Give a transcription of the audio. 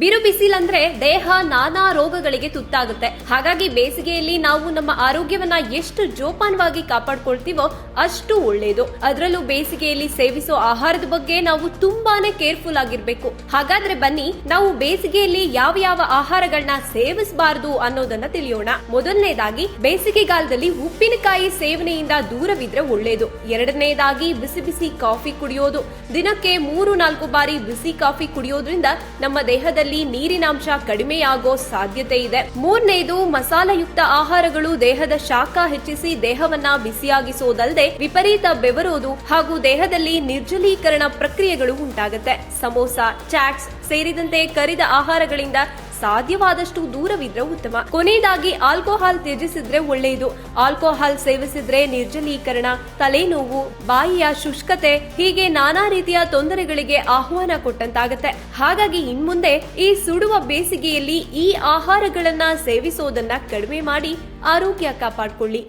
ಬಿರು ಬಿಸಿಲಂದ್ರೆ ದೇಹ ನಾನಾ ರೋಗಗಳಿಗೆ ತುತ್ತಾಗುತ್ತೆ. ಹಾಗಾಗಿ ಬೇಸಿಗೆಯಲ್ಲಿ ನಾವು ನಮ್ಮ ಆರೋಗ್ಯವನ್ನ ಎಷ್ಟು ಜೋಪಾನವಾಗಿ ಕಾಪಾಡ್ಕೊಳ್ತೀವೋ ಅಷ್ಟು ಒಳ್ಳೆಯದು ಅದರಲ್ಲೂ ಬೇಸಿಗೆಯಲ್ಲಿ ಸೇವಿಸೋ ಆಹಾರದ ಬಗ್ಗೆ ನಾವು ತುಂಬಾನೇ ಕೇರ್ಫುಲ್ ಆಗಿರ್ಬೇಕು. ಹಾಗಾದ್ರೆ ಬನ್ನಿ, ನಾವು ಬೇಸಿಗೆಯಲ್ಲಿ ಯಾವ ಯಾವ ಆಹಾರಗಳನ್ನ ಸೇವಿಸಬಾರದು ಅನ್ನೋದನ್ನ ತಿಳಿಯೋಣ. ಮೊದಲನೇದಾಗಿ, ಬೇಸಿಗೆಗಾಲದಲ್ಲಿ ಉಪ್ಪಿನಕಾಯಿ ಸೇವನೆಯಿಂದ ದೂರವಿದ್ರೆ ಒಳ್ಳೆಯದು ಎರಡನೇದಾಗಿ, ಬಿಸಿ ಬಿಸಿ ಕಾಫಿ ಕುಡಿಯೋದು. ದಿನಕ್ಕೆ ಮೂರು ನಾಲ್ಕು ಬಾರಿ ಬಿಸಿ ಕಾಫಿ ಕುಡಿಯೋದ್ರಿಂದ ನಮ್ಮ ದೇಹದಲ್ಲಿ ನೀರಿನಾಂಶ ಕಡಿಮೆಯಾಗೋ ಸಾಧ್ಯತೆ ಇದೆ. ಮೂರನೇದು, ಮಸಾಲಯುಕ್ತ ಆಹಾರಗಳು ದೇಹದ ಶಾಖ ಹೆಚ್ಚಿಸಿ ದೇಹವನ್ನ ಬಿಸಿಯಾಗಿಸುವುದಲ್ಲದೆ ವಿಪರೀತ ಬೆವರುವುದು ಹಾಗೂ ದೇಹದಲ್ಲಿ ನಿರ್ಜಲೀಕರಣ ಪ್ರಕ್ರಿಯೆಗಳು ಉಂಟಾಗುತ್ತೆ. ಸಮೋಸ, ಚಾಟ್ಸ್ ಸೇರಿದಂತೆ ಕರಿದ ಆಹಾರಗಳಿಂದ ಸಾಧ್ಯವಾದಷ್ಟು ದೂರವಿದ್ರೆ ಉತ್ತಮ. ಕೊನೆಯದಾಗಿ ಆಲ್ಕೋಹಾಲ್ ತ್ಯಜಿಸಿದ್ರೆ ಒಳ್ಳೆಯದು ಆಲ್ಕೋಹಾಲ್ ಸೇವಿಸಿದ್ರೆ ನಿರ್ಜಲೀಕರಣ, ತಲೆನೋವು, ಬಾಯಿಯ ಶುಷ್ಕತೆ, ಹೀಗೆ ನಾನಾ ರೀತಿಯ ತೊಂದರೆಗಳಿಗೆ ಆಹ್ವಾನ ಕೊಟ್ಟಂತಾಗತ್ತೆ. ಹಾಗಾಗಿ ಇನ್ಮುಂದೆ ಈ ಸುಡುವ ಬೇಸಿಗೆಯಲ್ಲಿ ಈ ಆಹಾರಗಳನ್ನ ಸೇವಿಸೋದನ್ನ ಕಡಿಮೆ ಮಾಡಿ ಆರೋಗ್ಯ ಕಾಪಾಡ್ಕೊಳ್ಳಿ.